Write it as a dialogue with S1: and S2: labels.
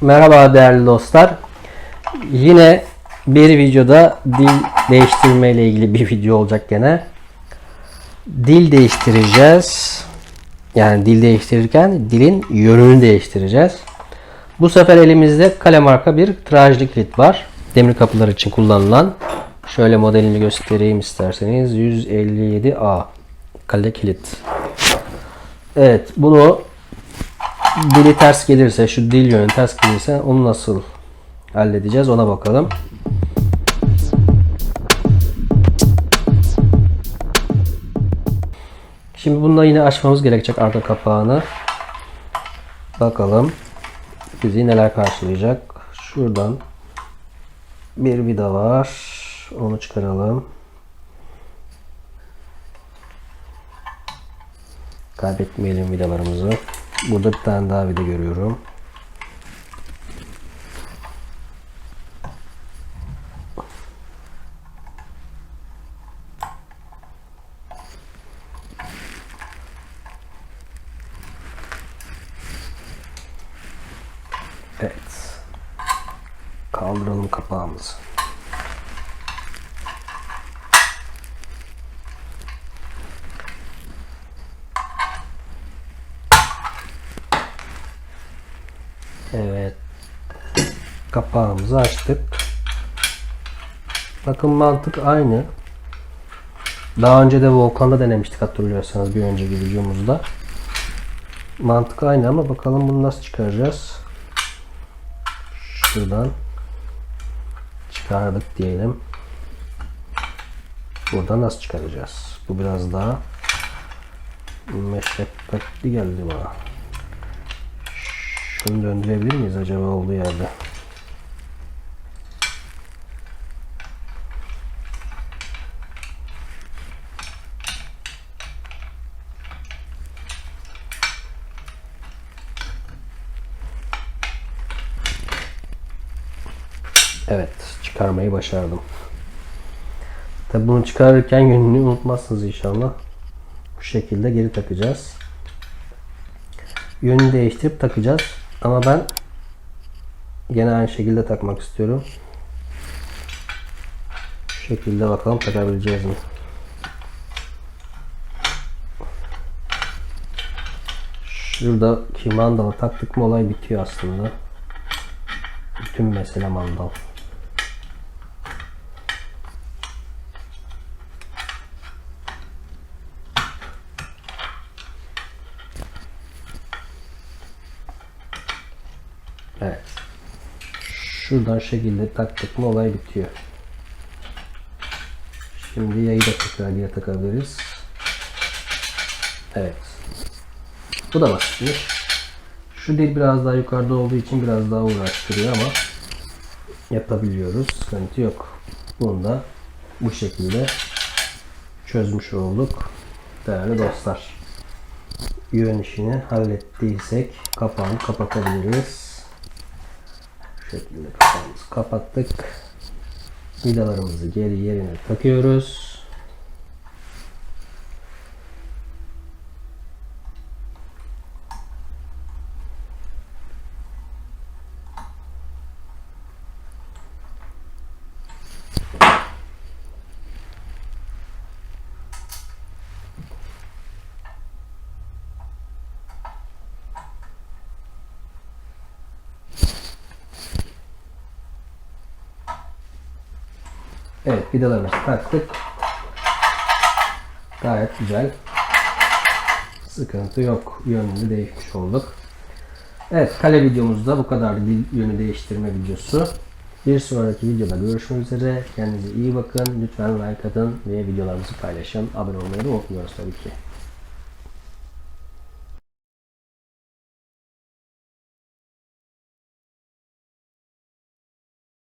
S1: Merhaba değerli dostlar. Yine bir videoda dil değiştirme ile ilgili bir video olacak gene. Dil değiştireceğiz. Yani dil değiştirirken dilin yönünü değiştireceğiz. Bu sefer elimizde kale marka bir trajlı kilit var. Demir kapılar için kullanılan. Şöyle modelini göstereyim isterseniz. 157A kale kilit. Evet bunu dili ters gelirse, şu dil yönü ters gelirse onu nasıl halledeceğiz ona bakalım. Şimdi bununla yine açmamız gerekecek arka kapağını. Bakalım bizi neler karşılayacak. Şuradan bir vida var. Onu çıkaralım. Kaybetmeyelim vidalarımızı. Burada bir tane daha vida görüyorum. Evet. Kaldıralım kapağımızı. Evet. Kapağımızı açtık. Bakın mantık aynı. Daha önce de Volkan'da denemiştik hatırlıyorsanız bir önceki videomuzda. Mantık aynı ama bakalım bunu nasıl çıkaracağız. Şuradan çıkardık diyelim. Buradan nasıl çıkaracağız? Bu biraz daha meşakkatli geldi bana. Şunu döndürebilir miyiz acaba olduğu yerde? Evet, çıkarmayı başardım. Tabi bunu çıkarırken yönünü unutmazsınız inşallah. Bu şekilde geri takacağız. Yönünü değiştirip takacağız. Ama ben gene aynı şekilde takmak istiyorum. Şu şekilde bakalım takabileceğiz mi? Şuradaki mandalı taktık mı olay bitiyor aslında. Bütün mesele mandal. Evet. Şuradan şekilde taktık mı olay bitiyor. Şimdi yayı da tekrar geri takabiliriz. Evet. Bu da basitmiş. Şu dil biraz daha yukarıda olduğu için biraz daha uğraştırıyor ama yapabiliyoruz. Sıkıntı yok. Bunu da bu şekilde çözmüş olduk. Değerli dostlar. Yön işini hallettiysek kapağını kapatabiliriz. Kapağımızı kapattık. Vidalarımızı geri yerine takıyoruz. Evet vidalarımızı taktık. Gayet güzel. Sıkıntı yok. Yönünü değişmiş olduk. Evet kale videomuzda bu kadar yönü değiştirme videosu. Bir sonraki videoda görüşmek üzere. Kendinize iyi bakın. Lütfen like atın ve videolarımızı paylaşın. Abone olmayı da unutmuyoruz tabii ki.